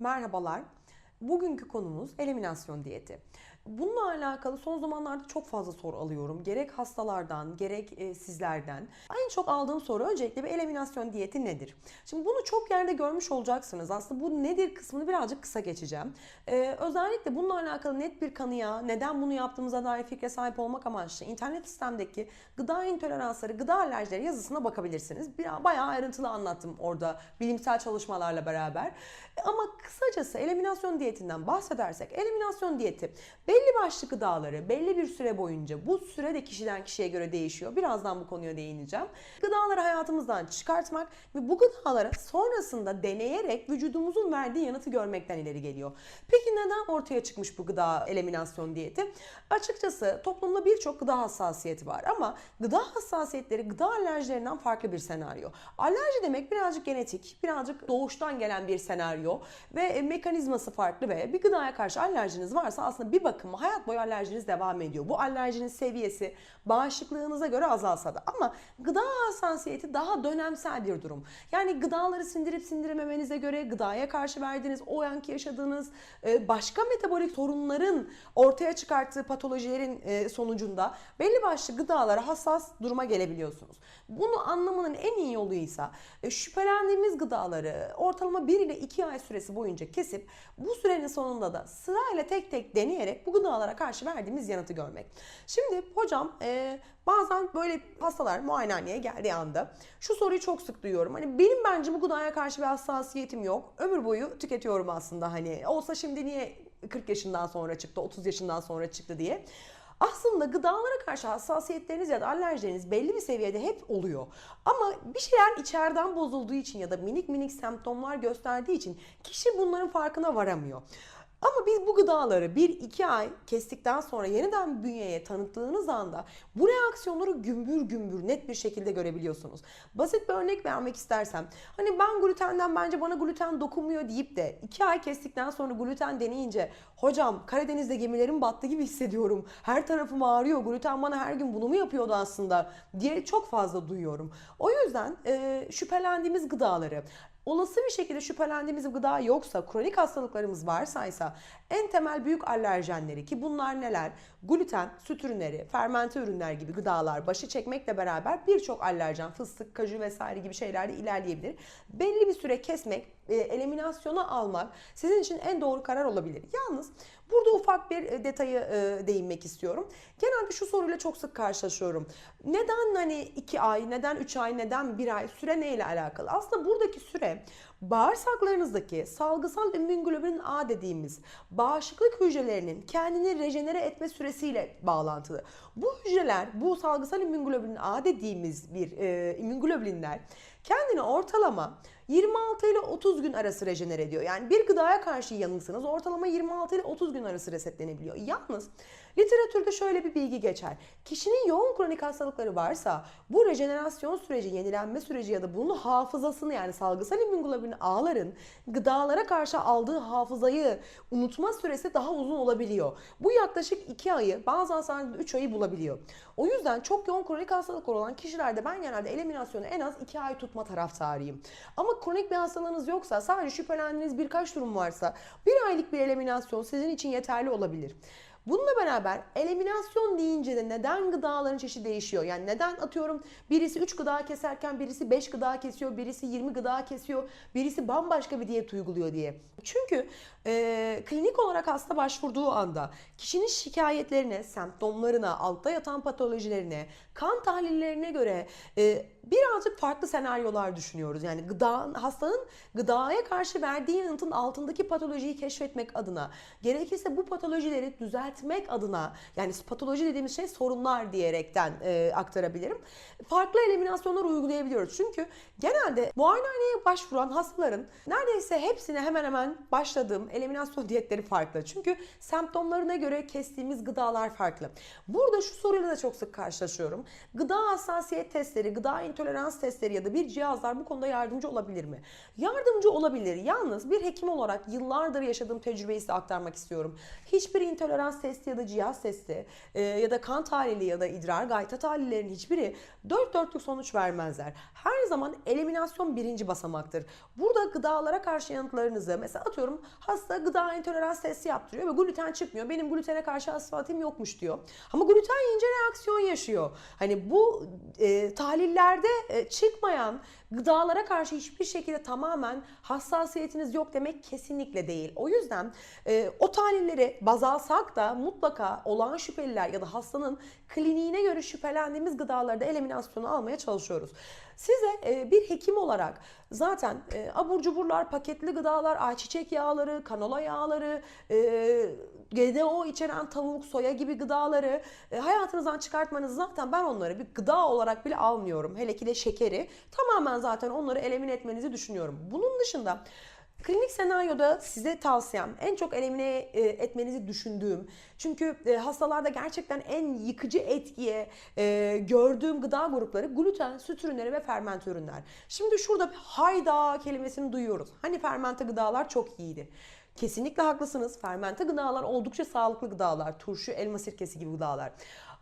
Merhabalar. Bugünkü konumuz eliminasyon diyeti. Bununla alakalı son zamanlarda çok fazla soru alıyorum. Gerek hastalardan, gerek e, sizlerden. En çok aldığım soru öncelikle bir eliminasyon diyeti nedir? Şimdi bunu çok yerde görmüş olacaksınız. Aslında bu nedir kısmını birazcık kısa geçeceğim. Ee, özellikle bununla alakalı net bir kanıya, neden bunu yaptığımıza dair fikre sahip olmak amaçlı internet sistemdeki gıda intoleransları, gıda alerjileri yazısına bakabilirsiniz. Bir, bayağı ayrıntılı anlattım orada bilimsel çalışmalarla beraber. Ama kısacası eliminasyon diyetinden bahsedersek, eliminasyon diyeti belli başlı gıdaları belli bir süre boyunca bu süre de kişiden kişiye göre değişiyor. Birazdan bu konuya değineceğim. Gıdaları hayatımızdan çıkartmak ve bu gıdalara sonrasında deneyerek vücudumuzun verdiği yanıtı görmekten ileri geliyor. Peki neden ortaya çıkmış bu gıda eliminasyon diyeti? Açıkçası toplumda birçok gıda hassasiyeti var ama gıda hassasiyetleri gıda alerjilerinden farklı bir senaryo. Alerji demek birazcık genetik, birazcık doğuştan gelen bir senaryo ve mekanizması farklı ve bir gıdaya karşı alerjiniz varsa aslında bir bakıma hayat boyu alerjiniz devam ediyor. Bu alerjinin seviyesi bağışıklığınıza göre azalsa da ama gıda hassasiyeti daha dönemsel bir durum. Yani gıdaları sindirip sindirememenize göre gıdaya karşı verdiğiniz o anki yaşadığınız e, başka metabolik sorunların ortaya çıkarttığı patolojilerin e, sonucunda belli başlı gıdalara hassas duruma gelebiliyorsunuz. Bunu anlamanın en iyi yoluysa e, şüphelendiğimiz gıdaları ortalama 1 ile 2 ay süresi boyunca kesip bu sürenin sonunda da sırayla tek tek deneyerek bu gıdalara karşı verdiğimiz yanıtı görmek. Şimdi hocam e, bazen böyle hastalar muayenehaneye geldiği anda şu soruyu çok sık duyuyorum. Hani benim bence bu gıdaya karşı bir hassasiyetim yok. Ömür boyu tüketiyorum aslında hani. Olsa şimdi niye 40 yaşından sonra çıktı, 30 yaşından sonra çıktı diye. Aslında gıdalara karşı hassasiyetleriniz ya da alerjileriniz belli bir seviyede hep oluyor. Ama bir şeyler içeriden bozulduğu için ya da minik minik semptomlar gösterdiği için kişi bunların farkına varamıyor. Ama biz bu gıdaları 1-2 ay kestikten sonra yeniden bünyeye tanıttığınız anda bu reaksiyonları gümbür gümbür net bir şekilde görebiliyorsunuz. Basit bir örnek vermek istersem hani ben glutenden bence bana gluten dokunmuyor deyip de 2 ay kestikten sonra gluten deneyince hocam Karadeniz'de gemilerin battı gibi hissediyorum. Her tarafım ağrıyor. Gluten bana her gün bunu mu yapıyordu aslında diye çok fazla duyuyorum. O yüzden e, şüphelendiğimiz gıdaları olası bir şekilde şüphelendiğimiz gıda yoksa, kronik hastalıklarımız varsaysa en temel büyük alerjenleri ki bunlar neler? Gluten, süt ürünleri, fermente ürünler gibi gıdalar başı çekmekle beraber birçok alerjen, fıstık, kaju vesaire gibi şeylerle ilerleyebilir. Belli bir süre kesmek, e, eliminasyona almak sizin için en doğru karar olabilir. Yalnız burada ufak bir e, detayı e, değinmek istiyorum. Genelde şu soruyla çok sık karşılaşıyorum. Neden hani 2 ay, neden 3 ay, neden 1 ay süre neyle alakalı? Aslında buradaki süre bağırsaklarınızdaki salgısal immünoglobulin A dediğimiz bağışıklık hücrelerinin kendini rejenere etme süresiyle bağlantılı. Bu hücreler bu salgısal immünoglobulin A dediğimiz bir e, immünoglobulinler kendini ortalama 26 ile 30 gün arası rejenere ediyor. Yani bir gıdaya karşı yanılsınız ortalama 26 ile 30 gün arası resetlenebiliyor. Yalnız literatürde şöyle bir bilgi geçer. Kişinin yoğun kronik hastalıkları varsa bu rejenerasyon süreci, yenilenme süreci ya da bunun hafızasını yani salgısal immünoglobulin ağların gıdalara karşı aldığı hafızayı unutma süresi daha uzun olabiliyor. Bu yaklaşık 2 ayı bazı hastalarda 3 ayı bulabiliyor. O yüzden çok yoğun kronik hastalıkları olan kişilerde ben genelde eliminasyonu en az 2 ay tutma taraftarıyım. Ama kronik bir hastalığınız yoksa sadece şüphelendiğiniz birkaç durum varsa bir aylık bir eliminasyon sizin için yeterli olabilir. Bununla beraber eliminasyon deyince de neden gıdaların çeşidi değişiyor? Yani neden atıyorum birisi 3 gıda keserken birisi 5 gıda kesiyor, birisi 20 gıda kesiyor, birisi bambaşka bir diyet uyguluyor diye. Çünkü e, klinik olarak hasta başvurduğu anda kişinin şikayetlerine, semptomlarına, altta yatan patolojilerine, kan tahlillerine göre e, birazcık farklı senaryolar düşünüyoruz. Yani gıda hastanın gıdaya karşı verdiği yanıtın altındaki patolojiyi keşfetmek adına, gerekirse bu patolojileri düzeltmek adına, yani patoloji dediğimiz şey sorunlar diyerekten e, aktarabilirim. Farklı eliminasyonlar uygulayabiliyoruz. Çünkü genelde muayenehaneye başvuran hastaların neredeyse hepsine hemen hemen başladığım eliminasyon diyetleri farklı. Çünkü semptomlarına göre kestiğimiz gıdalar farklı. Burada şu soruyla da çok sık karşılaşıyorum. Gıda hassasiyet testleri, gıda intolerans testleri ya da bir cihazlar bu konuda yardımcı olabilir mi? Yardımcı olabilir. Yalnız bir hekim olarak yıllardır yaşadığım tecrübeyi size aktarmak istiyorum. Hiçbir intolerans testi ya da cihaz testi e, ya da kan tahlili ya da idrar gayta tahlillerinin hiçbiri dört dörtlük sonuç vermezler. Her zaman eliminasyon birinci basamaktır. Burada gıdalara karşı yanıtlarınızı mesela atıyorum hasta gıda intolerans testi yaptırıyor ve gluten çıkmıyor. Benim glutene karşı hassasiyetim yokmuş diyor. Ama gluten yiyince reaksiyon yaşıyor. Hani bu e, tahlillerde e, çıkmayan gıdalara karşı hiçbir şekilde tamamen hassasiyetiniz yok demek kesinlikle değil. O yüzden e, o tahlilleri baz alsak da mutlaka olağan şüpheliler ya da hastanın kliniğine göre şüphelendiğimiz gıdaları da eliminasyona almaya çalışıyoruz. Size e, bir hekim olarak zaten e, abur cuburlar, paketli gıdalar, ayçiçek yağları, kanola yağları, e, GDO içeren tavuk, soya gibi gıdaları hayatınızdan çıkartmanız zaten ben onları bir gıda olarak bile almıyorum. Hele ki de şekeri tamamen zaten onları elimine etmenizi düşünüyorum. Bunun dışında Klinik senaryoda size tavsiyem en çok elimine e, etmenizi düşündüğüm çünkü e, hastalarda gerçekten en yıkıcı etkiye e, gördüğüm gıda grupları gluten, süt ürünleri ve fermente ürünler. Şimdi şurada bir hayda kelimesini duyuyoruz. Hani fermente gıdalar çok iyiydi. Kesinlikle haklısınız. Fermente gıdalar oldukça sağlıklı gıdalar. Turşu, elma sirkesi gibi gıdalar.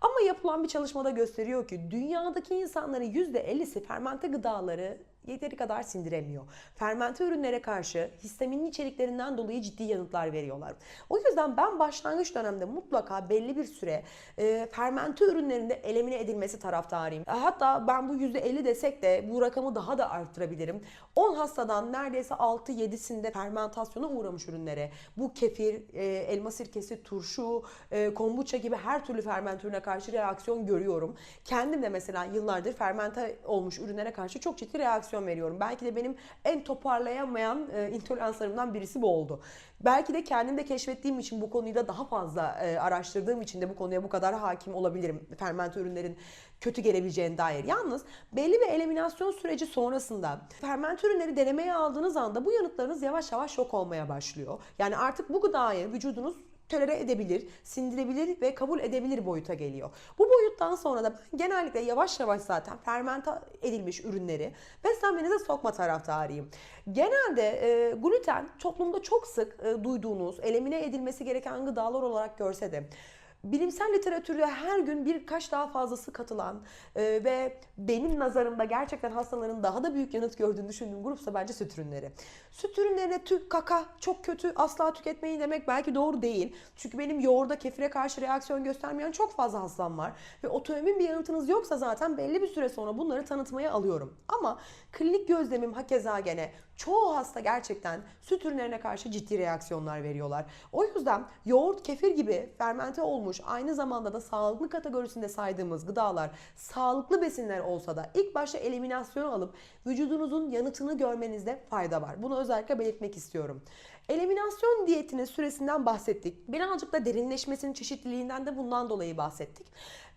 Ama yapılan bir çalışmada gösteriyor ki dünyadaki insanların %50'si fermente gıdaları yeteri kadar sindiremiyor. Fermente ürünlere karşı histaminin içeriklerinden dolayı ciddi yanıtlar veriyorlar. O yüzden ben başlangıç dönemde mutlaka belli bir süre e, fermente ürünlerinde elimine edilmesi taraftarıyım. Hatta ben bu %50 desek de bu rakamı daha da arttırabilirim. 10 hastadan neredeyse 6-7'sinde fermentasyona uğramış ürünlere bu kefir, e, elma sirkesi, turşu, e, kombuça gibi her türlü fermente ürüne karşı reaksiyon görüyorum. Kendim de mesela yıllardır fermente olmuş ürünlere karşı çok ciddi reaksiyon veriyorum. Belki de benim en toparlayamayan e, intoleranslarımdan birisi bu oldu. Belki de kendim de keşfettiğim için bu konuyu da daha fazla e, araştırdığım için de bu konuya bu kadar hakim olabilirim. Fermente ürünlerin kötü gelebileceğine dair. Yalnız belli bir eliminasyon süreci sonrasında fermente ürünleri denemeye aldığınız anda bu yanıtlarınız yavaş yavaş yok olmaya başlıyor. Yani artık bu gıdayı vücudunuz tolere edebilir, sindirebilir ve kabul edebilir boyuta geliyor. Bu boyuttan sonra da genellikle yavaş yavaş zaten fermente edilmiş ürünleri beslenmenize sokma taraftarıyım. Genelde e, gluten toplumda çok sık e, duyduğunuz, elimine edilmesi gereken gıdalar olarak görse de bilimsel literatürde her gün birkaç daha fazlası katılan e, ve benim nazarımda gerçekten hastaların daha da büyük yanıt gördüğünü düşündüğüm grupsa bence süt ürünleri. Süt ürünlerine tük, kaka çok kötü asla tüketmeyin demek belki doğru değil. Çünkü benim yoğurda, kefire karşı reaksiyon göstermeyen çok fazla hastam var. Ve otoimmün bir yanıtınız yoksa zaten belli bir süre sonra bunları tanıtmaya alıyorum. Ama klinik gözlemim hakeza gene çoğu hasta gerçekten süt ürünlerine karşı ciddi reaksiyonlar veriyorlar. O yüzden yoğurt, kefir gibi fermente olmuş aynı zamanda da sağlıklı kategorisinde saydığımız gıdalar sağlıklı besinler olsa da ilk başta eliminasyonu alıp vücudunuzun yanıtını görmenizde fayda var. Bunu özellikle belirtmek istiyorum. Eliminasyon diyetinin süresinden bahsettik. Birazcık da derinleşmesinin çeşitliliğinden de bundan dolayı bahsettik.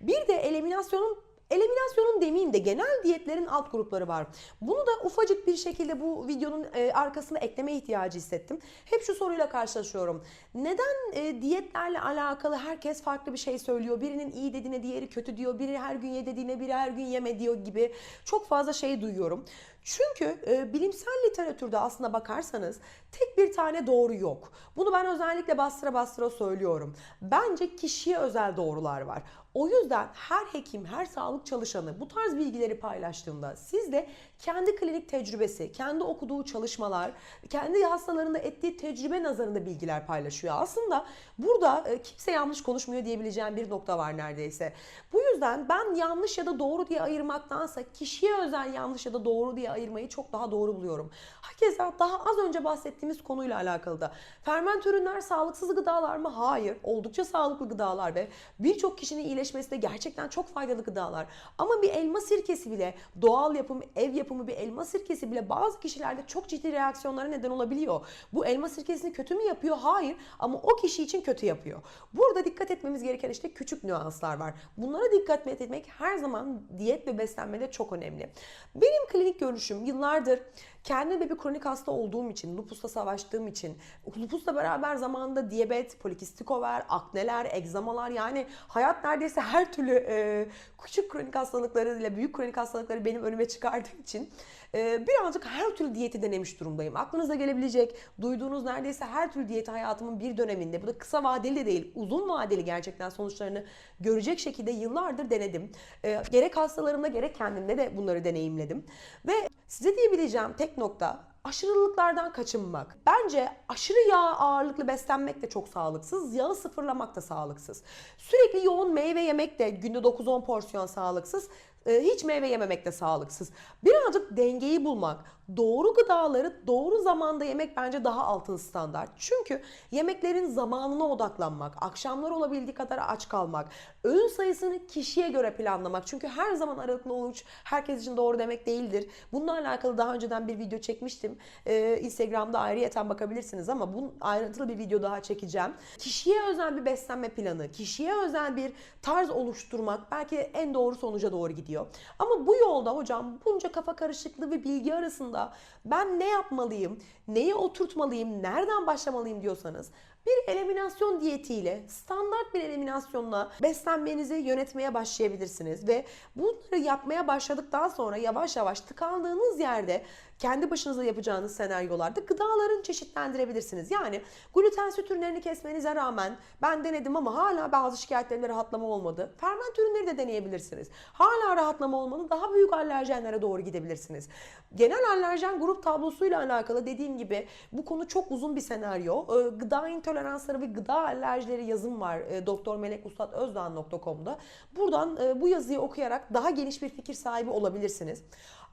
Bir de eliminasyonun Eliminasyonun demeyeyim de genel diyetlerin alt grupları var. Bunu da ufacık bir şekilde bu videonun e, arkasına ekleme ihtiyacı hissettim. Hep şu soruyla karşılaşıyorum. Neden e, diyetlerle alakalı herkes farklı bir şey söylüyor? Birinin iyi dediğine diğeri kötü diyor. Biri her gün ye dediğine biri her gün yeme diyor gibi çok fazla şey duyuyorum. Çünkü e, bilimsel literatürde aslında bakarsanız tek bir tane doğru yok. Bunu ben özellikle bastıra bastıra söylüyorum. Bence kişiye özel doğrular var. O yüzden her hekim, her sağlık çalışanı bu tarz bilgileri paylaştığında siz de kendi klinik tecrübesi, kendi okuduğu çalışmalar, kendi hastalarında ettiği tecrübe nazarında bilgiler paylaşıyor. Aslında burada e, kimse yanlış konuşmuyor diyebileceğim bir nokta var neredeyse. Bu yüzden ben yanlış ya da doğru diye ayırmaktansa kişiye özel yanlış ya da doğru diye ayırmayı çok daha doğru buluyorum. Hakeza daha az önce bahsettiğimiz konuyla alakalı da ferment ürünler sağlıksız gıdalar mı? Hayır. Oldukça sağlıklı gıdalar ve birçok kişinin iyileşmesi de gerçekten çok faydalı gıdalar. Ama bir elma sirkesi bile doğal yapım, ev yapımı bir elma sirkesi bile bazı kişilerde çok ciddi reaksiyonlara neden olabiliyor. Bu elma sirkesini kötü mü yapıyor? Hayır. Ama o kişi için kötü yapıyor. Burada dikkat etmemiz gereken işte küçük nüanslar var. Bunlara dikkat etmek her zaman diyet ve beslenmede çok önemli. Benim klinik görüşüm yıllardır kendim de bir kronik hasta olduğum için, lupusla savaştığım için, lupusla beraber zamanında diyabet, polikistik over, akneler, egzamalar yani hayat neredeyse her türlü e, küçük kronik hastalıkları ile büyük kronik hastalıkları benim önüme çıkardığı için e, birazcık her türlü diyeti denemiş durumdayım. Aklınıza gelebilecek, duyduğunuz neredeyse her türlü diyeti hayatımın bir döneminde, bu da kısa vadeli de değil, uzun vadeli gerçekten sonuçlarını görecek şekilde yıllardır denedim. E, gerek hastalarımda gerek kendimde de bunları deneyimledim. Ve size diyebileceğim tek nokta aşırılıklardan kaçınmak. Bence aşırı yağ ağırlıklı beslenmek de çok sağlıksız. Yağı sıfırlamak da sağlıksız. Sürekli yoğun meyve yemek de günde 9-10 porsiyon sağlıksız. Ee, Hiç meyve yememek de sağlıksız. Birazcık dengeyi bulmak, doğru gıdaları doğru zamanda yemek bence daha altın standart. Çünkü yemeklerin zamanına odaklanmak, akşamlar olabildiği kadar aç kalmak, öğün sayısını kişiye göre planlamak. Çünkü her zaman aralıklı oruç herkes için doğru demek değildir. Bununla alakalı daha önceden bir video çekmiştim. Ee, Instagram'da ayrıyeten bakabilirsiniz ama bunun ayrıntılı bir video daha çekeceğim. Kişiye özel bir beslenme planı, kişiye özel bir tarz oluşturmak belki en doğru sonuca doğru gidiyor. Ama bu yolda hocam bunca kafa karışıklığı ve bilgi arasında ben ne yapmalıyım, neyi oturtmalıyım, nereden başlamalıyım diyorsanız bir eliminasyon diyetiyle, standart bir eliminasyonla beslenmenizi yönetmeye başlayabilirsiniz. Ve bunları yapmaya başladıktan sonra yavaş yavaş tıkandığınız yerde kendi başınıza yapacağınız senaryolarda gıdaların çeşitlendirebilirsiniz. Yani gluten süt ürünlerini kesmenize rağmen ben denedim ama hala bazı şikayetlerimde rahatlama olmadı. Ferment ürünleri de deneyebilirsiniz. Hala rahatlama olmadı. Daha büyük alerjenlere doğru gidebilirsiniz. Genel alerjen grup tablosuyla alakalı dediğim gibi bu konu çok uzun bir senaryo. Ee, Gıda intoleransları ve gıda alerjileri yazım var e, doktormelekustatözdan.com'da. Buradan e, bu yazıyı okuyarak daha geniş bir fikir sahibi olabilirsiniz.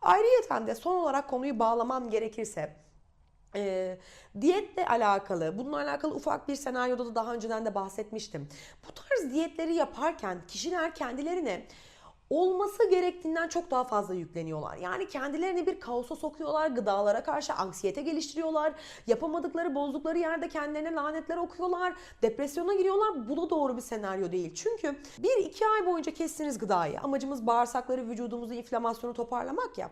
Ayrıyeten de son olarak konuyu bağlamam gerekirse e, diyetle alakalı, bununla alakalı ufak bir senaryoda da daha önceden de bahsetmiştim. Bu tarz diyetleri yaparken kişiler kendilerine olması gerektiğinden çok daha fazla yükleniyorlar. Yani kendilerini bir kaosa sokuyorlar, gıdalara karşı anksiyete geliştiriyorlar, yapamadıkları, bozdukları yerde kendilerine lanetler okuyorlar, depresyona giriyorlar. Bu da doğru bir senaryo değil. Çünkü bir iki ay boyunca kestiğiniz gıdayı, amacımız bağırsakları, vücudumuzu, inflamasyonu toparlamak ya.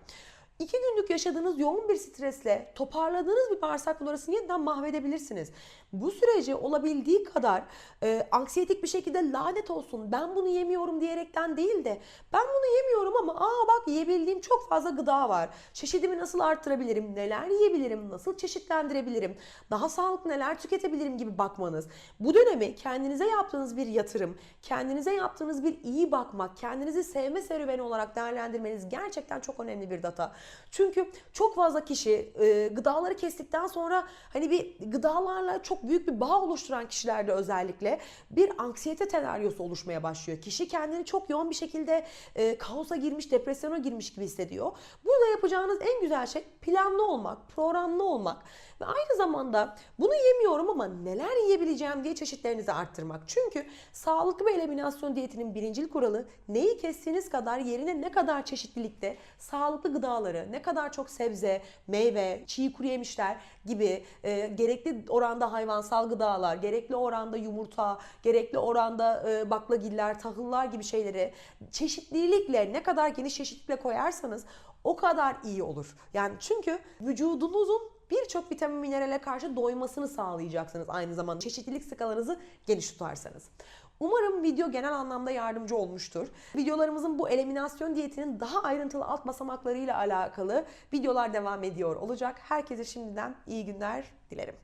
İki günlük yaşadığınız yoğun bir stresle toparladığınız bir bağırsak florasını yeniden mahvedebilirsiniz. Bu süreci olabildiği kadar e, anksiyetik bir şekilde lanet olsun ben bunu yemiyorum diyerekten değil de ben bunu yemiyorum ama aa bak yiyebildiğim çok fazla gıda var. Çeşidimi nasıl arttırabilirim, neler yiyebilirim, nasıl çeşitlendirebilirim, daha sağlıklı neler tüketebilirim gibi bakmanız. Bu dönemi kendinize yaptığınız bir yatırım, kendinize yaptığınız bir iyi bakmak, kendinizi sevme serüveni olarak değerlendirmeniz gerçekten çok önemli bir data. Çünkü çok fazla kişi e, gıdaları kestikten sonra hani bir gıdalarla çok büyük bir bağ oluşturan kişilerde özellikle bir anksiyete senaryosu oluşmaya başlıyor. Kişi kendini çok yoğun bir şekilde e, kaosa girmiş, depresyona girmiş gibi hissediyor. Burada yapacağınız en güzel şey planlı olmak, programlı olmak ve aynı zamanda bunu yemiyorum ama neler yiyebileceğim diye çeşitlerinizi arttırmak. Çünkü sağlıklı bir eliminasyon diyetinin birincil kuralı neyi kestiğiniz kadar yerine ne kadar çeşitlilikte sağlıklı gıdaları, ne kadar çok sebze, meyve, çiğ kuru yemişler gibi e, gerekli oranda hayvansal gıdalar, gerekli oranda yumurta, gerekli oranda e, baklagiller, tahıllar gibi şeyleri çeşitlilikle ne kadar geniş çeşitlilikle koyarsanız o kadar iyi olur. Yani çünkü vücudunuzun birçok vitamin minerale karşı doymasını sağlayacaksınız aynı zamanda çeşitlilik skalanızı geniş tutarsanız. Umarım video genel anlamda yardımcı olmuştur. Videolarımızın bu eliminasyon diyetinin daha ayrıntılı alt basamaklarıyla alakalı videolar devam ediyor olacak. Herkese şimdiden iyi günler dilerim.